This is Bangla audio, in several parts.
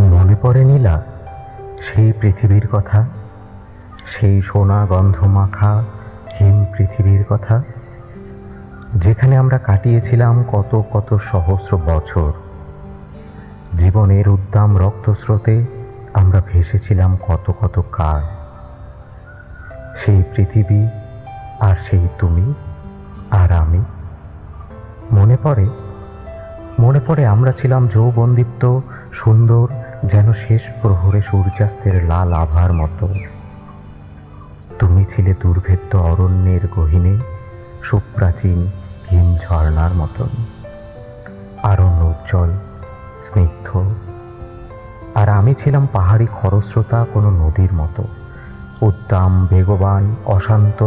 মনে পড়ে নীলা সেই পৃথিবীর কথা, সেই সোনা গন্ধ মাখা হিম পৃথিবীর কথা, যেখানে আমরা কাটিয়েছিলাম কত কত সহস্র বছর। জীবনের উদ্দাম রক্তস্রোতে আমরা ভেসেছিলাম কত কত কাল। সেই পৃথিবী আর সেই তুমি আর আমি। মনে পড়ে মনে পড়ে আমরা ছিলাম যৌবন্দীপ্ত সুন্দর যেন শেষ প্রহরে সূর্যাস্তের লাল আভার মতো। তুমি ছিলে দুর্ভেদ্য অরণ্যের গহিনে, সুপ্রাচীন হিম ঝর্ণার মতন আরণ্য উজ্জ্বল, স্নিগ্ধ। আর আমি ছিলাম পাহাড়ি খরস্রোতা কোনো নদীর মতো। উদ্দাম, বেগবান, অশান্ত।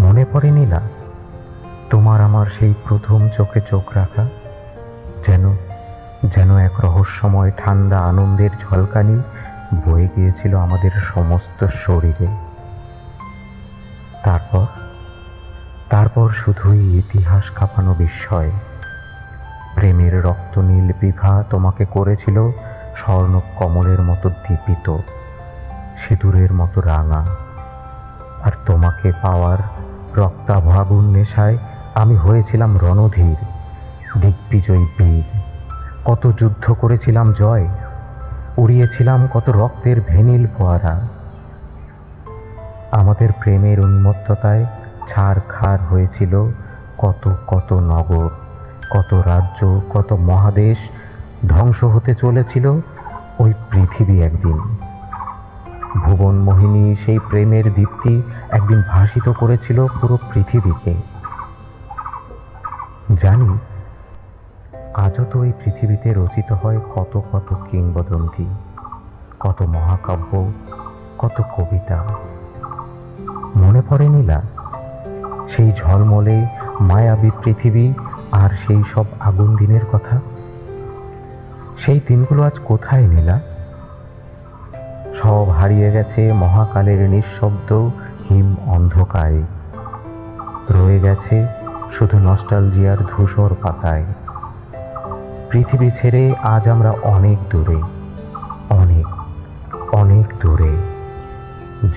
মনে পড়ে নীলা, তোমার আমার সেই প্রথম চোখে চোখ রাখা, যেন যেন এক রহস্যময় ঠান্ডা আনন্দের ঝলকানি বয়ে গিয়েছিল আমাদের সমস্ত শরীরে। তারপর তারপর শুধুই ইতিহাস কাঁপানো বিস্ময়। প্রেমের রক্তনীল বিঘা তোমাকে করেছিল স্বর্ণ কমলের মতো দীপিত, সিঁদুরের মতো রাঙা। আর তোমাকে পাওয়ার রক্তাভাগুন নেশায় আমি হয়েছিলাম রণধীর, দিগ্বিজয়ী বীর। কত যুদ্ধ করেছিলাম জয়, উড়িয়েছিলাম কত রক্তের ভেনিল ফোয়ারা। আমাদের প্রেমের উন্মত্ততায় ছাড় খার হয়েছিল কত কত নগর, কত রাজ্য, কত মহাদেশ ধ্বংস হতে চলেছিল ওই পৃথিবী একদিন। ভুবন মোহিনী সেই প্রেমের দীপ্তি একদিন ভাসিত করেছিল পুরো পৃথিবীকে। জানি আজও তো এই পৃথিবীতে রচিত হয় কত কত কিংবদন্তি, কত মহাকাব্য, কত কবিতা। মনে পড়ে নীলা, সেই ঝলমলে মায়াবী পৃথিবী আর সেই সব আগুন দিনের কথা? সেই দিনগুলো আজ কোথায় নীলা? সব হারিয়ে গেছে মহাকালের নিঃশব্দ হিম অন্ধকারে। রয়ে গেছে শুধু নস্টালজিয়ার ধূসর পাতায়। পৃথিবী ছেড়ে আজ আমরা অনেক দূরে, অনেক অনেক দূরে।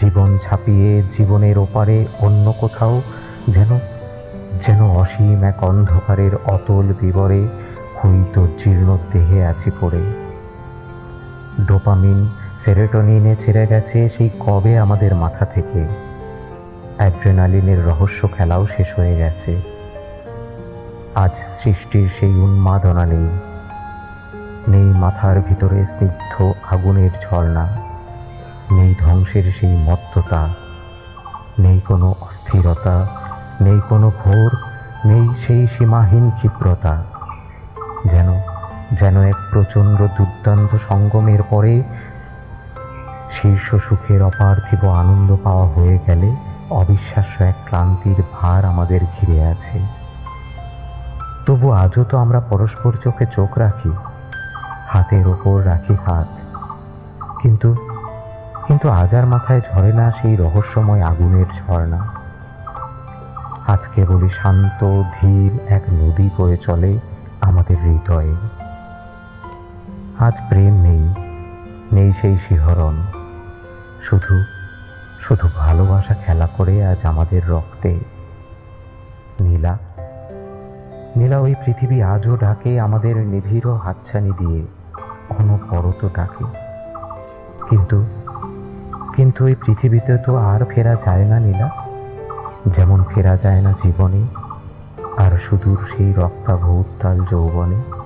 জীবন ছাপিয়ে জীবনের ওপারে অন্য কোথাও যেন যেন অসীম এক অন্ধকারের অতল বিবরে ক্ষুইত জীর্ণ দেহে আছি পড়ে। ডোপামিন, সেরেটনিনে ছেড়ে গেছে সেই কবে আমাদের মাথা থেকে। অ্যাড্রেনালিনের রহস্য খেলাও শেষ হয়ে গেছে। আজ সৃষ্টির সেই উন্মাদনা নেই। নেই মাথার ভিতরে স্নিগ্ধ আগুনের ঝর্ণা, নেই ধ্বংসের সেই মত্ততা, নেই কোনো অস্থিরতা, নেই কোনো ঘোর, নেই সেই সীমাহীন ক্ষিপ্রতা। যেন যেন এক প্রচণ্ড দুর্দান্ত সঙ্গমের পরে শীর্ষ সুখের অপার্থিব আনন্দ পাওয়া হয়ে গেলে অবিশ্বাস্য এক ক্লান্তির ভার আমাদের ঘিরে আছে। তবু আজও তো আমরা পরস্পর চোখে চোখ রাখি, হাতের ওপর রাখি হাত। কিন্তু কিন্তু আজার মাথায় ঝরে না সেই রহস্যময় আগুনের ঝর্ণা। আজ কেবলই শান্ত, ধীর এক নদী বয়ে চলে আমাদের হৃদয়ে। আজ প্রেম নেই নেই সেই শিহরণ। শুধু শুধু ভালোবাসা খেলা করে আজ আমাদের রক্তে নীলা নীলা ওই পৃথিবী আজও ডাকে আমাদের নিভিড় হাতছানি দিয়ে কোনো পরত ডাকে। কিন্তু কিন্তু ওই পৃথিবীতে তো আর ফেরা যায় না নীলা। যেমন ফেরা যায় না জীবনে, আর সুদূর সেই রক্তাভ উত্তাল যৌবনে।